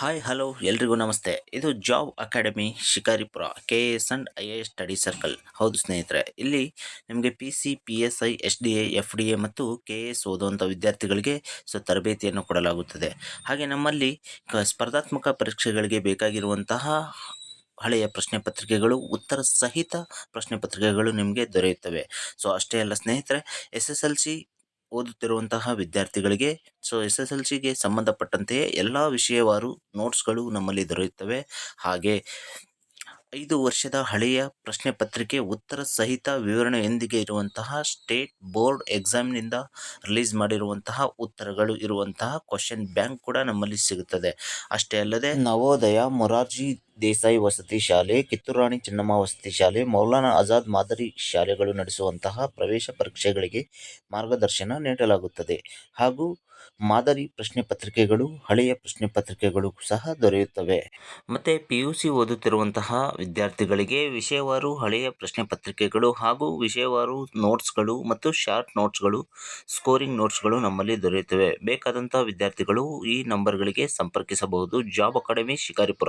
Hi hello ಎಲ್ರಿಗೂ ನಮಸ್ತೆ. ಇದು job academy Shikaripura K S and I A S study circle ಹೌದು ಸ್ನೇಹಿತರೆ, ಇಲ್ಲಿ ನಿಮಗೆ P C P S I S D A F D A ಮತ್ತು ಕೆ ಎಸ್ ಓದುವಂಥ ವಿದ್ಯಾರ್ಥಿಗಳಿಗೆ ಸೊ ತರಬೇತಿಯನ್ನು ಕೊಡಲಾಗುತ್ತದೆ. ಹಾಗೆ ನಮ್ಮಲ್ಲಿ ಸ್ಪರ್ಧಾತ್ಮಕ ಪರೀಕ್ಷೆಗಳಿಗೆ ಬೇಕಾಗಿರುವಂತಹ ಹಳೆಯ ಪ್ರಶ್ನೆ ಪತ್ರಿಕೆಗಳು, ಉತ್ತರ ಸಹಿತ ಪ್ರಶ್ನೆ ಪತ್ರಿಕೆಗಳು ನಿಮಗೆ ದೊರೆಯುತ್ತವೆ. ಸೊ ಅಷ್ಟೇ ಅಲ್ಲ ಸ್ನೇಹಿತರೆ ಎಸ್ ಎಸ್ ಎಲ್ ಸಿ ಓದುತ್ತಿರುವಂತಹ ವಿದ್ಯಾರ್ಥಿಗಳಿಗೆ ಸೊ ಎಸ್ ಎಸ್ ಎಲ್ ಸಿಗೆ ಸಂಬಂಧಪಟ್ಟಂತೆಯೇ ಎಲ್ಲ ವಿಷಯವಾರು ನೋಟ್ಸ್ಗಳು ನಮ್ಮಲ್ಲಿ ದೊರೆಯುತ್ತವೆ. ಹಾಗೆ ಐದು ವರ್ಷದ ಹಳೆಯ ಪ್ರಶ್ನೆ ಪತ್ರಿಕೆ ಉತ್ತರ ಸಹಿತ ವಿವರಣೆಯೊಂದಿಗೆ ಇರುವಂತಹ ಸ್ಟೇಟ್ ಬೋರ್ಡ್ ಎಕ್ಸಾಮ್ನಿಂದ ರಿಲೀಸ್ ಮಾಡಿರುವಂತಹ ಉತ್ತರಗಳು ಇರುವಂತಹ ಕ್ವಶನ್ ಬ್ಯಾಂಕ್ ಕೂಡ ನಮ್ಮಲ್ಲಿ ಸಿಗುತ್ತದೆ. ಅಷ್ಟೇ ಅಲ್ಲದೆ ನವೋದಯ ಮೊರಾರ್ಜಿ ದೇಸಾಯಿ ವಸತಿ ಶಾಲೆ ಕಿತ್ತೂರಾಣಿ ಚೆನ್ನಮ್ಮ ವಸತಿ ಶಾಲೆ, ಮೌಲಾನಾ ಆಜಾದ್ ಮಾದರಿ ಶಾಲೆಗಳು ನಡೆಸುವಂತಹ ಪ್ರವೇಶ ಪರೀಕ್ಷೆಗಳಿಗೆ ಮಾರ್ಗದರ್ಶನ ನೀಡಲಾಗುತ್ತದೆ. ಹಾಗೂ ಮಾದರಿ ಪ್ರಶ್ನೆ ಪತ್ರಿಕೆಗಳು, ಹಳೆಯ ಪ್ರಶ್ನೆ ಪತ್ರಿಕೆಗಳು ಸಹ ದೊರೆಯುತ್ತವೆ. ಮತ್ತು ಪಿ ಯು ಸಿ ಓದುತ್ತಿರುವಂತಹ ವಿದ್ಯಾರ್ಥಿಗಳಿಗೆ ವಿಷಯವಾರು ಹಳೆಯ ಪ್ರಶ್ನೆ ಪತ್ರಿಕೆಗಳು ಹಾಗೂ ವಿಷಯವಾರು ನೋಟ್ಸ್ಗಳು ಮತ್ತು ಶಾರ್ಟ್ ನೋಟ್ಸ್ಗಳು, ಸ್ಕೋರಿಂಗ್ ನೋಟ್ಸ್ಗಳು ನಮ್ಮಲ್ಲಿ ದೊರೆಯುತ್ತವೆ. ಬೇಕಾದಂಥ ವಿದ್ಯಾರ್ಥಿಗಳು ಈ ನಂಬರ್ಗಳಿಗೆ ಸಂಪರ್ಕಿಸಬಹುದು. Job academy Shikaripura.